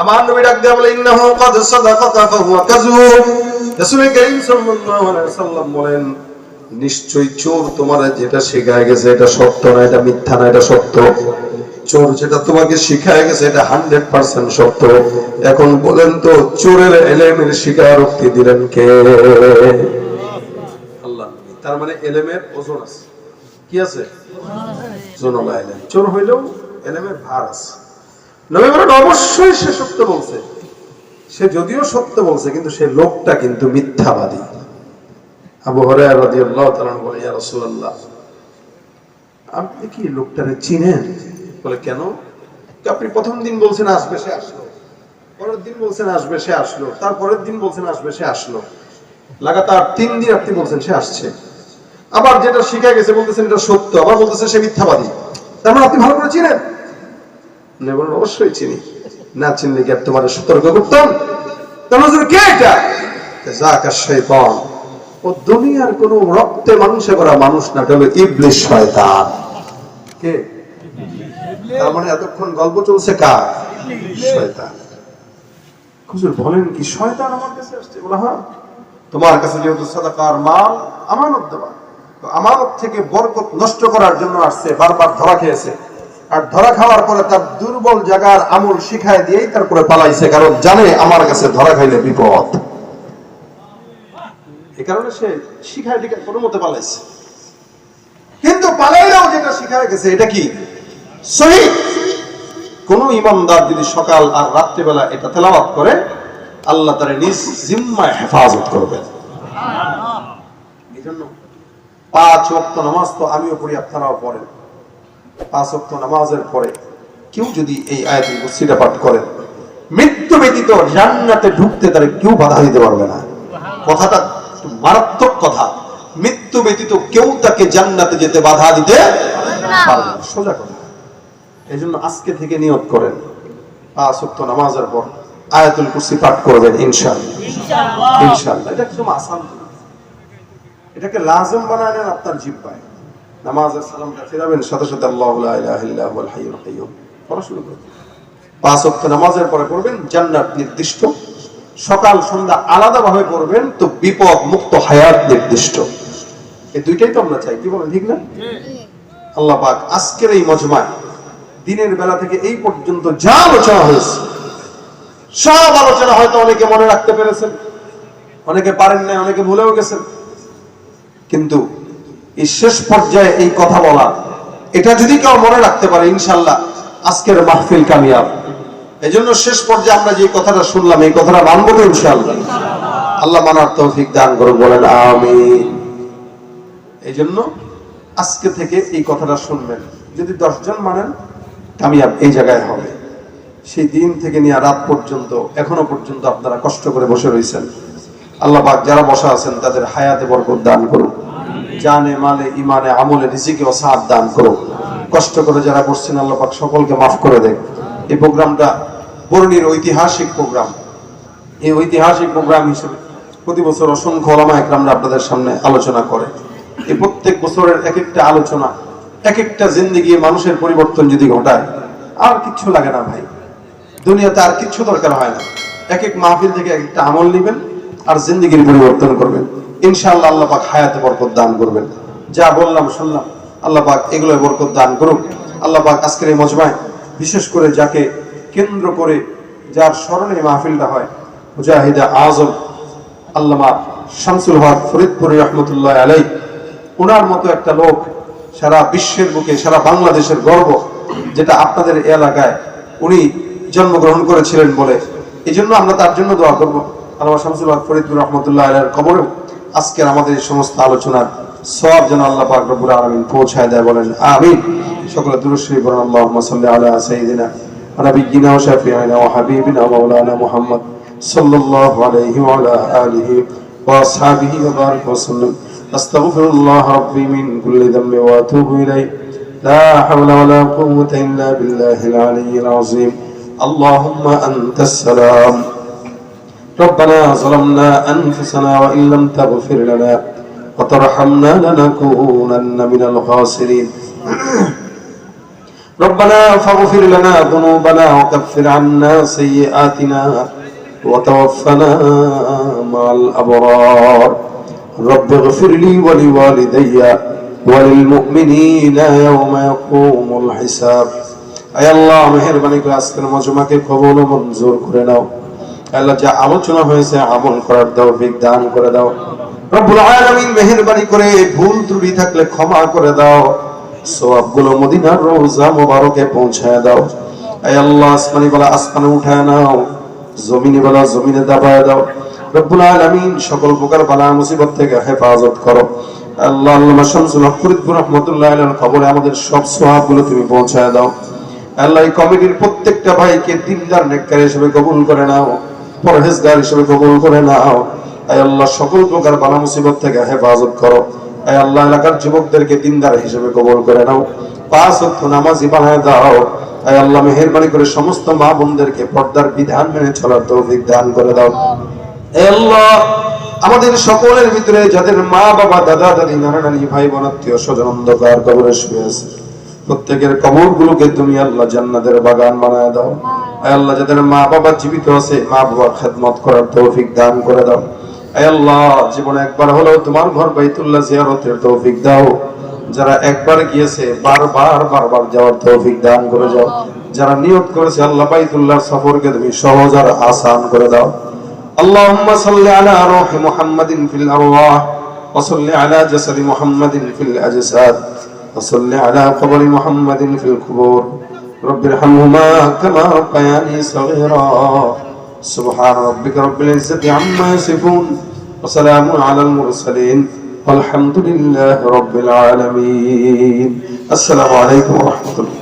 আমার নবী ডাক দেয়া বলে ইন্নাহু ক্বাদ সাদাকাকা ফাহুয়া কাযুব রাসূল করিম সাল্লাল্লাহু আলাইহি সাল্লাম বলেন নিশ্চয়ই চোর তোমার যেটা শেখায় গেছে এটা সত্য না এটা মিথ্যা না এটা সত্য? চোর যেটা তোমাকে শিখায় গেছে এটা হান্ড্রেড পার্সেন্ট সত্য। এখন বলেন তো চোরের এলেমের স্বীকারোক্তি দিলেন কে? আল্লাহ তার মানে এলেমের ওজন আছে। কি আছে? চোর হইলেও এলেমের ভার আছে। নবী বলেন, অবশ্যই সে সত্য বলছে। সে যদিও সত্য বলছে, কিন্তু সে লোকটা কিন্তু মিথ্যাবাদী। আবু হরায়রা রাদিয়াল্লাহু ইয়া আপনি কি লোকটারে চিনেন? বলে, কেন? আপনি প্রথম দিন বলছেন আসবে, সে আসলো। পরের দিন বলছেন আসবে, সে আসলো। তারপরের দিন বলছেন আসবে, সে আসলো। লাগাতার তিন দিন আপনি বলছেন, সে আসছে। আবার যেটা শিখে গেছে, বলতেছেন এটা সত্য, আবার বলতেছে সে মিথ্যাবাদী। তার মানে আপনি ভালো করে চিনেন। উনি বলেন অবশ্যই চিনি। না চিনলে কি তোমার সতর্ক করতাম? কে এটা? জাকা শয়তান। ও দুনিয়ার কোন রক্তে মাংসে করা মানুষ না এটা হলো ইবলিশ শয়তান। কে? তার মানে এতক্ষণ গল্প চলছে কার? শয়তান। হুজুর বলেন কি শয়তান আমার কাছে আসছে? বলে হ্যাঁ তোমার কাছে যেহেতু সাদাকার মাল আমানত দেওয়া। আমানত থেকে বরকত নষ্ট করার জন্য আসছে বারবার ধরা খেয়েছে। আর ধরা খাওয়ার পরে তার দুর্বল জায়গার আমল শিখায় দিয়েই তারপরে পালাইছে কারণ জানে আমার কাছে ধরা খাইলে বিপদ। এ কারণে সে শিখায় টিকা কোনো মতে পালাইছে। কিন্তু পালাইলেও যেটা শিখায় গেছে এটা কি? সহি। কোন ইমানদার যদি সকাল আর রাত্রিবেলা এটা তেলাওয়াত করে আল্লাহ তার নিজ জিম্মায় হেফাজত করবেন এই জন্য পাঁচ ওয়াক্ত নামাজ তো আমিও পড়ি আপনারাও পড়েন। পাঁচ ওয়াক্ত নামাজের পরে কেউ যদি এই আয়াতুল কুরসিটা পাঠ করেন মৃত্যু ব্যতীত জান্নাতে ঢুকতে তারে কেউ বাধা দিতে পারবে না। কথাটা মারাত্মক কথা। মৃত্যু ব্যতীত কেউ তাকে জান্নাতে যেতে বাধা দিতে পারবে সোজা কথা। এই জন্য আজকে থেকে নিয়ত করেন ওয়াক্ত নামাজের পর আয়াতুল কুরসি পাঠ করবেন ইনশাআল্লাহ। ইনশাআল্লাহ। এটা একদম আসান। এটাকে লাজম বানায় নেন আপনার জিব্বায়। নামাজের সালামটা ফেরাবেন সাথে সাথে আল্লাহু পড়া শুরু করবেন নামাজের পরে পড়বেন, জান্নাত নির্দিষ্ট। সকাল, সন্ধ্যা আলাদা ভাবে পড়বেন, তো বিপদ মুক্ত হায়াত নির্দিষ্ট। এই দুইটাই তো আমরা চাই, কি বলেন, ঠিক না? আল্লাহ পাক আজকের এই মজমায় দিনের বেলা থেকে এই পর্যন্ত যা আলোচনা হয়েছে, সব আলোচনা হয়তো অনেকে মনে রাখতে পেরেছেন, অনেকে পারেন না অনেকে ভুলেও গেছেন। কিন্তু এই শেষ পর্যায়ে এই কথা বলা। এটা যদি কেউ মনে রাখতে পারে, ইনশাল্লাহ আজকের মাহফিল কামিয়াব। এই জন্য শেষ পর্যায়ে আমরা যে কথাটা শুনলাম, এই কথাটা মানবো তো ইনশাল্লাহ। আল্লাহ মানার তৌফিক দান করুন বলেন আমিন। এই জন্য আজকে থেকে এই কথাটা শুনবেন। যদি দশজন মানেন, কামিয়াব এই জায়গায় হবে। সেই দিন থেকে নিয়ে রাত পর্যন্ত, এখনও পর্যন্ত আপনারা কষ্ট করে বসে রয়েছেন আল্লাহ যারা বসা আছেন, তাদের হায়াতে বরকত দান করুন জানে মালে ইমানে আমলে রিজিকে ও দান করুন কষ্ট করে যারা বসছেন আল্লাহ পাক সকলকে মাফ করে দেন। এই প্রোগ্রামটা বরুণীর ঐতিহাসিক প্রোগ্রাম। এই ঐতিহাসিক প্রোগ্রাম হিসেবে প্রতি বছর অসংখ্য ওলামা একরামরা আপনাদের সামনে আলোচনা করে। এই প্রত্যেক বছরের এক একটা আলোচনা এক একটা জিন্দিগি মানুষের পরিবর্তন যদি ঘটায়, আর কিচ্ছু লাগে না ভাই। দুনিয়াতে আর কিচ্ছু দরকার হয় না। এক এক মাহফিল থেকে এক একটা আমল নেবেন আর জিন্দগির পরিবর্তন করবেন। ইনশাআল্লাহ আল্লাহ পাক হায়াতে বরকত দান করবেন। যা বললাম, শুনলাম, আল্লাহ পাক এগুলো বরকত দান করুক। আল্লাহ পাক আজকের এই মজমায় বিশেষ করে যাকে কেন্দ্র করে যার স্মরণে মাহফিলটা হয়, মুজাহিদা আজম, আল্লামা শামসুল হক ফরিদপুরি রহমতুল্লাহ আলাই ওনার মতো একটা লোক সারা বিশ্বের বুকে, সারা বাংলাদেশের গর্ব, যেটা আপনাদের এলাকায় উনি জন্মগ্রহণ করেছিলেন বলে। এই জন্য আমরা তার জন্য দোয়া করব। আল্লাহ শামসুল হক ফরিদুর রহমতুল্লাহ আলার কবরেও আজকের আমাদের এই সমস্ত আলোচনার সব যেন আল্লাহ পাক রব্বুল আলামিন পৌঁছায় দেয় বলেন আমি সকলে দুরশ্রী বরণ আল্লাহুম্মা সাল্লি আলা সাইয়্যিদিনা নবিয়িনা ওয়া শাফিঈনা ওয়া হাবিবিনা ওয়া মাওলানা اللهم أنت السلام ربنا ظلمنا أنفسنا وإن لم تغفر لنا وترحمنا لنكونن من الخاسرين ربنا فاغفر لنا ذنوبنا وكفر عنا سيئاتنا وتوفنا مع الأبرار رب اغفر لي ولوالدي وللمؤمنين يوم يقوم الحساب আয় আল্লাহ মেহেরবানি করে আজকের মজমাকে কবল ও মঞ্জুর করে নাও আল্লাহ যা আলোচনা হয়েছে, আমল করার দাও দান করে দাও। রব্বুল আলামিন মেহেরবানি করে ভুল ত্রুটি থাকলে ক্ষমা করে দাও। সওয়াবগুলো মদিনার রওজা মোবারকে পৌঁছায় দাও। আয় আল্লাহ, আসমানি আসমানে উঠায় নাও, জমিনে জমিনে দাবায় দাও। রব্বুল আলামিন সকল প্রকার বালা মুসিবত থেকে হেফাজত করো। আল্লাহ, আল্লামা শামসুল ফরিদপুর রহমতুল্লাহ আলাইহির খবরে আমাদের সব সওয়াবগুলো তুমি পৌঁছায় দাও। আল্লাহ, এই কমিটির প্রত্যেকটা ভাইকে দিনদার নেককার হিসেবে কবুল করে নাও। পরহেজগার হিসেবে কবুল করে নাও। আয় আল্লাহ, সকল প্রকার বালা মুসিবত থেকে হেফাজত করো। আয় আল্লাহ, এলাকার যুবকদেরকে দিনদার হিসেবে কবুল করে নাও। পাঁচ অর্থ নামাজি বানায় দাও। আয় আল্লাহ, মেহেরবানি করে সমস্ত মা বোনদেরকে পর্দার বিধান মেনে চলার তৌফিক দান করে দাও। আল্লাহ, আমাদের সকলের ভিতরে যাদের মা বাবা, দাদা, দাদি, নানা নানি, ভাই বোন, আত্মীয় স্বজন অন্ধকার কবরে শুয়ে আছে, প্রত্যেকের কবর গুলোকে তুমি আল্লাহ জান্নাতের বাগান বানায় দাও। আল্লাহ যাদের মা বাবা জীবিত আছে মা বাবার খেদমত করার তৌফিক দান করে দাও আয় আল্লাহ জীবনে একবার হলেও তোমার ঘর বাইতুল্লাহ জিয়ারতের তৌফিক দাও যারা একবার গিয়েছে বারবার বারবার যাওয়ার তৌফিক দান করে যাও যারা নিয়ত করেছে আল্লাহ বাইতুল্লাহ সফরকে তুমি সহজ আর আসান করে দাও اللهم صل على روح محمد في الأرواح وصل على جسد محمد في الأجساد وصل على قبر محمد في القبور رب ارحمهما كما ربياني صغيرا. سبحان ربك رب العزة عما يصفون وسلام على المرسلين والحمد لله رب العالمين. السلام عليكم ورحمة الله.